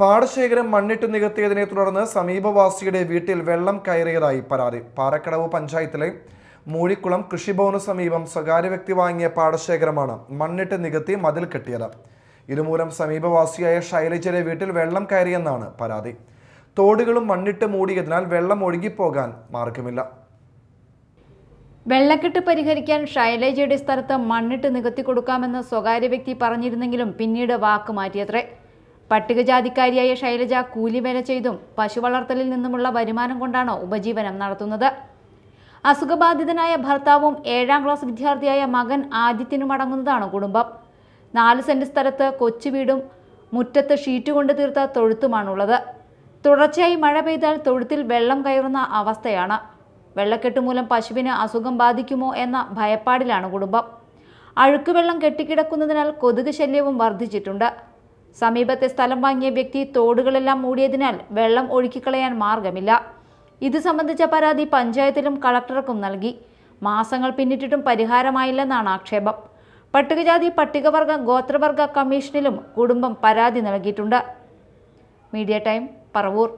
പാടശേഖരം മണ്ണിട്ട് നികത്തിയതിനെ തുടർന്ന് സമീപവാസിയുടെ വീട്ടിൽ വെള്ളം കയറിയതായി പരാതി. പാറക്കടവ് പഞ്ചായത്തിലെ മൂഴിക്കുളം കൃഷിഭവന് സമീപം സ്വകാര്യ വ്യക്തി വാങ്ങിയ പാടശേഖരമാണ് മണ്ണിട്ട് നികത്തി മതിൽ കെട്ടിയത്. ഇതുമൂലം സമീപവാസിയായ ശൈലജയുടെ വീട്ടിൽ വെള്ളം കയറിയെന്നാണ് പരാതി. തോടുകളും മണ്ണിട്ട് മൂടിയതിനാൽ വെള്ളം ഒഴുകിപ്പോകാൻ മാർഗമില്ല. വെള്ളക്കെട്ട് പരിഹരിക്കാൻ ശൈലജയുടെ സ്ഥലത്ത് മണ്ണിട്ട് നികത്തി കൊടുക്കാമെന്ന് സ്വകാര്യ വ്യക്തി പറഞ്ഞിരുന്നെങ്കിലും പിന്നീട് വാക്ക് മാറ്റിയത്രേ. പട്ടികജാതിക്കാരിയായ ശൈലജ കൂലിവേല ചെയ്തും പശു വളർത്തലിൽ നിന്നുമുള്ള വരുമാനം കൊണ്ടാണ് ഉപജീവനം നടത്തുന്നത്. അസുഖബാധിതനായ ഭർത്താവും ഏഴാം ക്ലാസ് വിദ്യാർത്ഥിയായ മകൻ ആദിത്യനും അടങ്ങുന്നതാണ് കുടുംബം. നാല് സെന്റ് സ്ഥലത്ത് കൊച്ചു വീടും മുറ്റത്ത് ഷീറ്റ് കൊണ്ട് തീർത്ത തൊഴുത്തുമാണുള്ളത്. തുടർച്ചയായി മഴ പെയ്താൽ തൊഴുത്തിൽ വെള്ളം കയറുന്ന അവസ്ഥയാണ്. വെള്ളക്കെട്ട് മൂലം പശുവിന് അസുഖം ബാധിക്കുമോ എന്ന ഭയപ്പാടിലാണ് കുടുംബം. അഴുക്കുവെള്ളം കെട്ടിക്കിടക്കുന്നതിനാൽ കൊതുക് ശല്യവും വർദ്ധിച്ചിട്ടുണ്ട്. സമീപത്തെ സ്ഥലം വാങ്ങിയ വ്യക്തി തോടുകളെല്ലാം മൂടിയതിനാൽ വെള്ളം ഒഴുക്കിക്കളയാൻ മാർഗമില്ല. ഇത് സംബന്ധിച്ച പരാതി പഞ്ചായത്തിലും കളക്ടർക്കും നൽകി. മാസങ്ങൾ പിന്നിട്ടിട്ടും പരിഹാരമായില്ലെന്നാണ് ആക്ഷേപം. പട്ടികജാതി പട്ടികവർഗ ഗോത്രവർഗ കമ്മീഷനിലും കുടുംബം പരാതി നൽകിയിട്ടുണ്ട്. Media time Paravur.